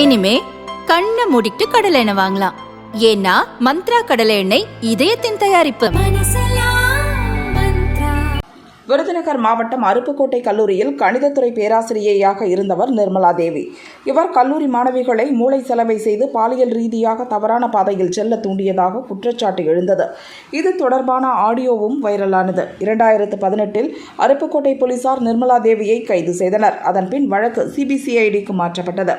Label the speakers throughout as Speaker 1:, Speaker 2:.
Speaker 1: இனிமே கண்ணை மூடிட்டு கடலை எண்ணெய் வாங்கலாம். ஏன்னா மந்த்ரா கடலை எண்ணெய் இதயத்தின் தயாரிப்பு.
Speaker 2: விருதுநகர் மாவட்டம் அருப்புக்கோட்டை கல்லூரியில் கணிதத்துறை பேராசிரியையாக இருந்தவர் நிர்மலா தேவி. இவர் கல்லூரி மாணவிகளை மூளை செலவை செய்து பாலியல் ரீதியாக தவறான பாதையில் செல்ல தூண்டியதாக குற்றச்சாட்டு எழுந்தது. இது தொடர்பான ஆடியோவும் வைரலானது. இரண்டாயிரத்து பதினெட்டில் அருப்புக்கோட்டை போலீசார் நிர்மலா தேவியை கைது செய்தனர். அதன்பின் வழக்கு சிபிசிஐடிக்கு மாற்றப்பட்டது.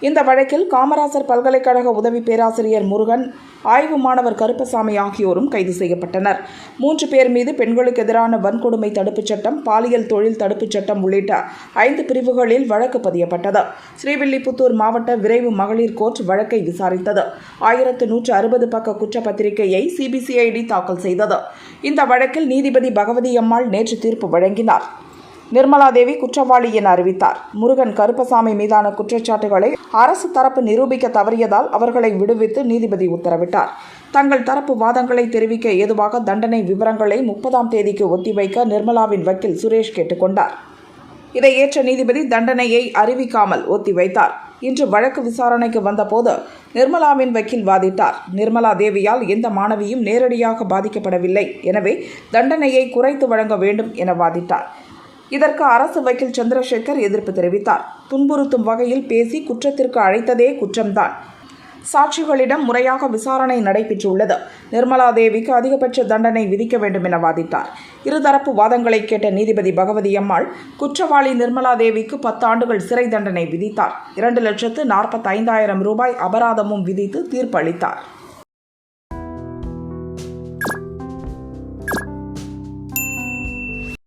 Speaker 2: இந்த வழக்கில் காமராசர் பல்கலைக்கழக உதவி பேராசிரியர் முருகன் ஆய்வு மாணவர் கருப்பசாமி ஆகியோரும் கைது செய்யப்பட்டனர். மூன்று பேர் மீது பெண்களுக்கு எதிரான வன்கொடுமை தடுப்புச் சட்டம் பாலியல் தொழில் தடுப்புச் சட்டம் உள்ளிட்ட ஐந்து பிரிவுகளில் வழக்கு பதியப்பட்டது. ஸ்ரீவில்லிபுத்தூர் மாவட்ட விரைவு மகளிர் கோர்ட் வழக்கை விசாரித்தது. ஆயிரத்து நூற்று அறுபது பக்க குற்றப்பத்திரிகையை சிபிசிஐடி தாக்கல் செய்தது. இந்த வழக்கில் நீதிபதி பகவதி அம்மாள் நேற்று தீர்ப்பு வழங்கினார். நிர்மலா தேவி குற்றவாளி என அறிவித்தார். முருகன் கருப்பசாமி மீதான குற்றச்சாட்டுகளை அரசு தரப்பு நிரூபிக்க தவறியதால் அவர்களை விடுவித்து நீதிபதி உத்தரவிட்டார். தங்கள் தரப்பு வாதங்களை தெரிவிக்க ஏதுவாக தண்டனை விவரங்களை முப்பதாம் தேதிக்கு ஒத்திவைக்க நிர்மலாவின் வக்கீல் சுரேஷ் கேட்டுக்கொண்டார் இதை ஏற்ற நீதிபதி தண்டனையை அறிவிக்காமல் ஒத்திவைத்தார். இன்று வழக்கு விசாரணைக்கு வந்தபோது நிர்மலாவின் வக்கீல் வாதிட்டார். நிர்மலா தேவியால் எந்த மாணவியும் நேரடியாக பாதிக்கப்படவில்லை. எனவே தண்டனையை குறைத்து வழங்க வேண்டும் என வாதிட்டார். இதற்கு அரசு வக்கீல் சந்திரசேகர் எதிர்ப்பு தெரிவித்தார். துன்புறுத்தும் வகையில் பேசி குற்றத்திற்கு அழைத்ததே குற்றம்தான். சாட்சிகளிடம் முறையாக விசாரணை நடைபெற்றுள்ளது. நிர்மலா தேவிக்கு அதிகபட்ச தண்டனை விதிக்க வேண்டும் என வாதிட்டார். இருதரப்பு வாதங்களை கேட்ட நீதிபதி பகவதி அம்மாள் குற்றவாளி நிர்மலா தேவிக்கு பத்தாண்டுகள் சிறை தண்டனை விதித்தார். இரண்டு லட்சத்து நாற்பத்தைந்தாயிரம் ரூபாய் அபராதமும் விதித்து தீர்ப்பு அளித்தார்